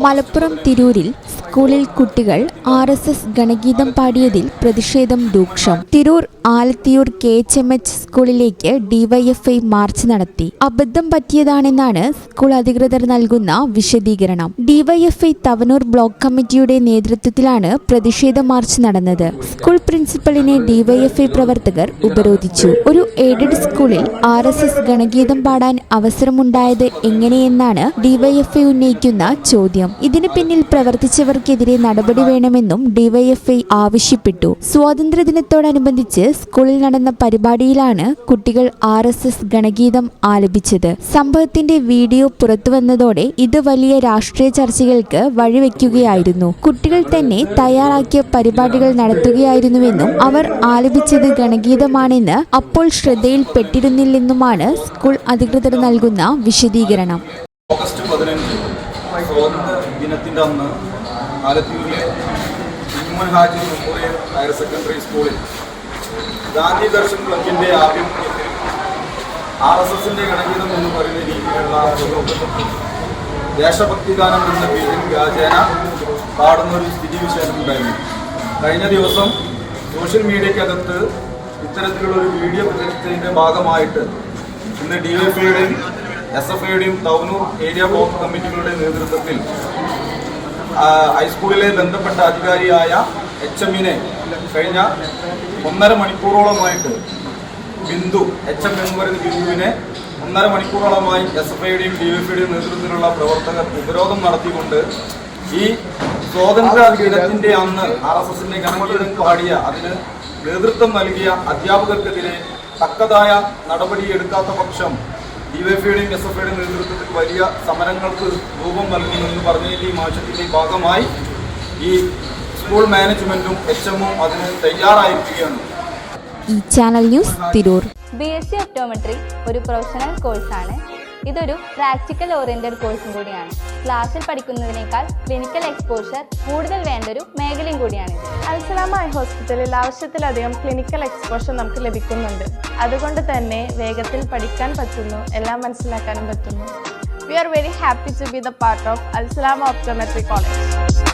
മലപ്പുറം തിരൂരിൽ സ്കൂളിൽ കുട്ടികൾ ആർ എസ് എസ് ഗണഗീതം പാടിയതിൽ പ്രതിഷേധം രൂക്ഷം. Tirur Alathiyur K H M H സ്കൂളിലേക്ക് ഡിവൈഎഫ്ഐ മാർച്ച് നടത്തി. അബദ്ധം പറ്റിയതാണെന്നാണ് സ്കൂൾ അധികൃതർ നൽകുന്ന വിശദീകരണം. ഡിവൈഎഫ്ഐ തവനൂർ ബ്ലോക്ക് കമ്മിറ്റിയുടെ നേതൃത്വത്തിലാണ് പ്രതിഷേധ മാർച്ച് നടന്നത്. സ്കൂൾ പ്രിൻസിപ്പലിനെ ഡിവൈഎഫ്ഐ പ്രവർത്തകർ ഉപരോധിച്ചു. ഒരു എയ്ഡഡ് സ്കൂളിൽ ആർ എസ് എസ് ഗണഗീതം പാടാൻ അവസരമുണ്ടായത് എങ്ങനെയെന്നാണ് ഡിവൈഎഫ്ഐ ഉന്നയിക്കുന്ന ചോദ്യം. ഇതിന് പിന്നിൽ പ്രവർത്തിച്ചവർക്കെതിരെ നടപടി വേണമെന്നും ഡിവൈഎഫ്ഐ ആവശ്യപ്പെട്ടു. സ്വാതന്ത്ര്യദിനത്തോടനുബന്ധിച്ച് സ്കൂളിൽ നടന്ന പരിപാടിയിലാണ് കുട്ടികൾ ആർ എസ് എസ് ഗണഗീതം ആലപിച്ചത്. സംഭവത്തിന്റെ വീഡിയോ പുറത്തുവന്നതോടെ ഇത് വലിയ രാഷ്ട്രീയ ചർച്ചകൾക്ക് വഴിവെക്കുകയായിരുന്നു. കുട്ടികൾ തന്നെ തയ്യാറാക്കിയ പരിപാടികൾ നടത്തുകയായിരുന്നുവെന്നും അവർ ആലപിച്ചത് ഗണഗീതമാണെന്ന് അപ്പോൾ ശ്രദ്ധയിൽപ്പെട്ടിരുന്നില്ലെന്നുമാണ് സ്കൂൾ അധികൃതർ നൽകുന്ന വിശദീകരണം. ഓഗസ്റ്റ് പതിനഞ്ച് സ്വാതന്ത്ര്യ ദിനത്തിന്റെ അന്ന് ആലത്തൂരിലെ Imman Haji memorial higher secondary സ്കൂളിൽ ഗാന്ധി ദർശൻ ക്ലബിന്റെ ആഭിമുഖ്യത്തിൽ ആർ എസ് എസിന്റെ ഗണഗീതം എന്ന് പറയുന്ന രീതിയിലുള്ള ദേശഭക്തി ഗാനം എന്ന പേരിൽ വ്യാജേന പാടുന്ന ഒരു സ്ഥിതിവിശേഷം ഉണ്ടായിരുന്നു. കഴിഞ്ഞ ദിവസം സോഷ്യൽ മീഡിയക്കകത്ത് ഇത്തരത്തിലുള്ള ഒരു വീഡിയോ പ്രചരിച്ചതിന്റെ ഭാഗമായിട്ട് ഇന്ന് ഡി എഫ് ഐയുടെയും എസ് എഫ് ഐയുടെയും തവനൂർ ഏരിയ ബ്ലോക്ക് കമ്മിറ്റികളുടെ നേതൃത്വത്തിൽ ഹൈസ്കൂളിലെ ബന്ധപ്പെട്ട അധികാരിയായ എച്ച് എമ്മിനെ കഴിഞ്ഞ ഒന്നര മണിക്കൂറോളമായിട്ട് ബിന്ദു എച്ച് എം എന്ന് പറയുന്ന ബിന്ദുവിനെ ഒന്നര മണിക്കൂറോളമായി എസ് എഫ് ഐയുടെയും ഡി എഫ് ഐയുടെയും നേതൃത്വത്തിലുള്ള പ്രവർത്തകർ ഉപരോധം നടത്തിക്കൊണ്ട് ഈ സ്വാതന്ത്ര്യ ദിനത്തിന്റെ അന്ന് ആർ എസ് എസിന്റെ ഗണഗീതം പാടിയ അതിന് നേതൃത്വം നൽകിയ അധ്യാപകർക്കെതിരെ തക്കതായ നടപടിയെടുക്കാത്ത പക്ഷം ഡിവൈഎഫ്ഐയുടെയും എസ് എഫ് ഐയുടെയും നേതൃത്വത്തിൽ വലിയ സമരങ്ങൾക്ക് രൂപം നൽകി എന്ന് പറഞ്ഞതിന്റെ ഈ മാറ്റത്തിന്റെ ഭാഗമായി ഈ സ്കൂൾ മാനേജ്മെന്റും എച്ച് എമ്മും അതിന് തയ്യാറായിരിക്കുകയാണ്. ഈ channel news Tirur. B S C optometry ഒരു പ്രൊഫഷണൽ കോഴ്സാണ്. ഇതൊരു പ്രാക്ടിക്കൽ ഓറിയന്റഡ് കോഴ്സും കൂടിയാണ്. ക്ലാസ്സിൽ പഠിക്കുന്നതിനേക്കാൾ ക്ലിനിക്കൽ എക്സ്പോഷർ കൂടുതൽ വേണ്ട ഒരു മേഖലയും കൂടിയാണ് അൽസലാമ ഐ ഹോസ്പിറ്റലിൽ ആവശ്യത്തിലധികം ക്ലിനിക്കൽ എക്സ്പോഷർ നമുക്ക് ലഭിക്കുന്നുണ്ട്. അതുകൊണ്ട് തന്നെ വേഗത്തിൽ പഠിക്കാൻ പറ്റുന്നു എല്ലാം മനസ്സിലാക്കാനും പറ്റുന്നു. We are very happy to be the part of Alsalama optometry college